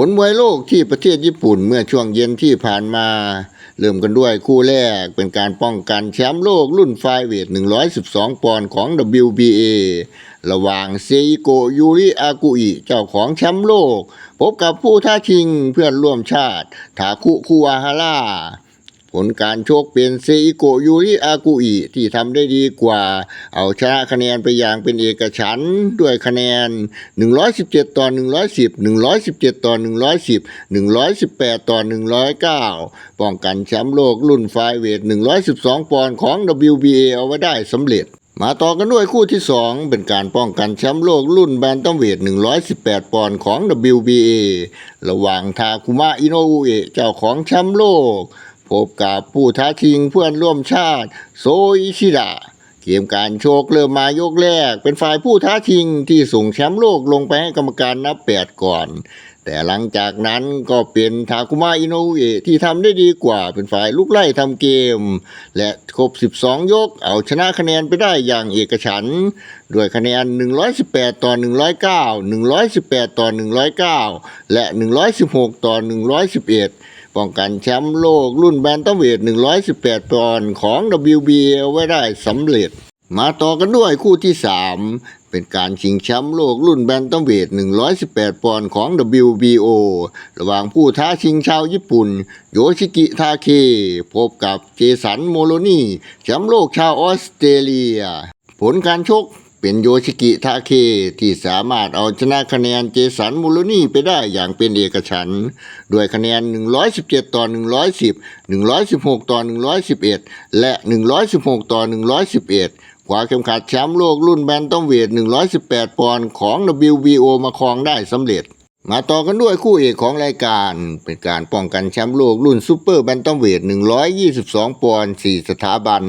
ผลมวยโลกที่ประเทศญี่ปุ่นเมื่อช่วงเย็นที่ผ่านมา เริ่มกันด้วยคู่แรกเป็นการป้องกันแชมป์โลกรุ่นไฟเวท 112 ปอนด์ของ WBA ระหว่างเซอิโกยูริอากุอิเจ้าของแชมป์โลก พบกับผู้ท้าชิงเพื่อนร่วมชาติทาคุคุวาฮาร่า ผลการโชกเป็นเซอิโกยูริอากุอิที่ทำได้ดีกว่า เอาชนะคะแนนไปอย่างเป็นเอกฉันด้วยคะแนน 117 ต่อ 110 117 ต่อ 110 118 ต่อ 109 ป้องกันแชมป์โลกรุ่นไฟเวท 112 ปอนด์ของ WBA เอาไว้ได้สำเร็จมาต่อกันด้วยคู่ที่ 2 เป็นการป้องกันแชมป์โลกรุ่นแบนตัมเวท 118 ปอนด์ของ WBA ระหว่างทาคุมะอิโนอุเอะเจ้าของแชมป์โลก พบกับผู้ท้าชิงเพื่อนร่วมชาติ โซอิชิดะเกมการโชคเริ่มมายกแรก เป็นฝ่ายผู้ท้าชิงที่ส่งแชมป์โลกลงไปให้กรรมการนับแปดก่อน แต่หลังจากนั้นก็เป็นทาคุมะอินโนอุเอะที่ทำได้ดีกว่าเป็นฝ่ายลุกไล่ทำเกม และครบ 12 ยกเอาชนะคะแนนไปได้อย่างเอกฉันด้วยคะแนน 118 ต่อ 109 118 ต่อ 109 และ 116 ต่อ 111 ป้องกันแชมป์โลกรุ่นแบนตัมเวท 118 ปอนด์ของ WBA ไว้ได้สำเร็จ มาต่อกันด้วยคู่ที่ 3 เป็นการชิงแชมป์โลกรุ่นแบนตัมเวท 118 ปอนด์ของ WBO ระหว่างผู้ท้าชิงชาวญี่ปุ่น โยชิกิทาเค พบกับเจสันโมโลนีแชมป์โลกชาวออสเตรเลีย ผลการชกเป็นโยชิกิทาเคที่สามารถเอาชนะคะแนนเจสันมูลนี่ไปได้อย่างเป็นเอกฉันด้วยคะแนน 117 ต่อ 110 116 ต่อ 111 และ 116 ต่อ 111 คว้าเข็มขัดแชมป์โลกรุ่นแบนตัมเวท 118 ปอนด์ของ WBO มาครองได้สำเร็จ มาต่อกันด้วยคู่เอกของรายการ เป็นการป้องกันแชมป์โลกรุ่นซูเปอร์แบนตัมเวท 122 ปอนด์ 4 สถาบัน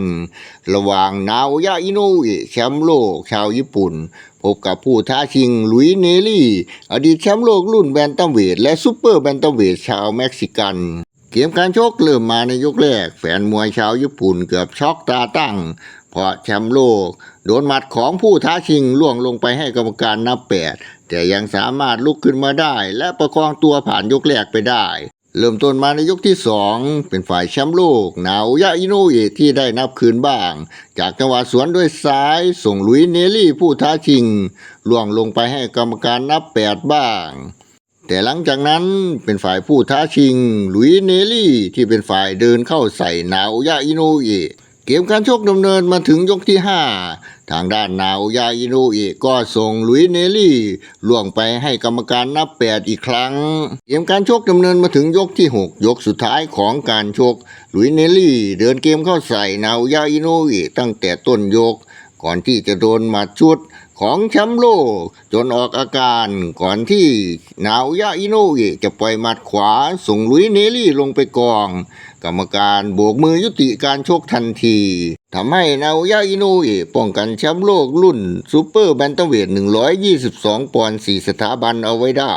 ระหว่างนาโอยะอิโนะอุแชมป์โลกชาวญี่ปุ่น พบกับผู้ท้าชิงลุยเนลลี่ อดีตแชมป์โลกรุ่นแบนตัมเวท และซูเปอร์แบนตัมเวทชาวเม็กซิกันเกมการชกเริ่มมาในยกแรก แฟนมวยชาวญี่ปุ่นเกือบช็อกตาตั้ง เพราะแชมป์โลก โดนหมัดของผู้ท้าชิงล่วงลงไปให้กรรมการนับแปดแต่ยังสามารถลุกขึ้นมาได้ และประคองตัวผ่านยกแรกไปได้ เริ่มต้นมาในยกที่สองเป็นฝ่ายแชมป์โลกนาโอยะอินะเอะที่ได้นับคืนบ้าง จากจังหวะสวนด้วยซ้าย ส่งลุยเนลี่ผู้ท้าชิงล่วงลงไปให้กรรมการนับแปดบ้างแต่หลังจากนั้นเป็นฝ่ายผู้ท้าชิง หลุยเนลี่ที่เป็นฝ่ายเดินเข้าใส่นาโอยะอินะเอะ เกมการชกดำเนินมาถึงยกที่ 5 ทางด้านนาโอยาอินะเอะก็ส่งลุยเนลี่ล่วงไปให้กรรมการนับแปดอีกครั้ง เกมการชกดำเนินมาถึงยกที่ 6 ยกสุดท้ายของการชกลุยเนลี่ เดินเกมเข้าใส่นาโอยาอินะเอะตั้งแต่ต้นยก ก่อนที่จะโดนหมัดชุด ของแชมป์โลก จนออกอาการก่อนที่นาโอยาอิโนะเอะจะปล่อยหมัดขวาส่งลุยเนลี่ลงไปกอง กรรมการโบกมือยุติการชกทันทีทำให้นาโอยาอิโนะเอะป้องกันแชมป์โลกรุ่นซูเปอร์แบนตัมเวท122 ปอนด์4สถาบันเอาไว้ได้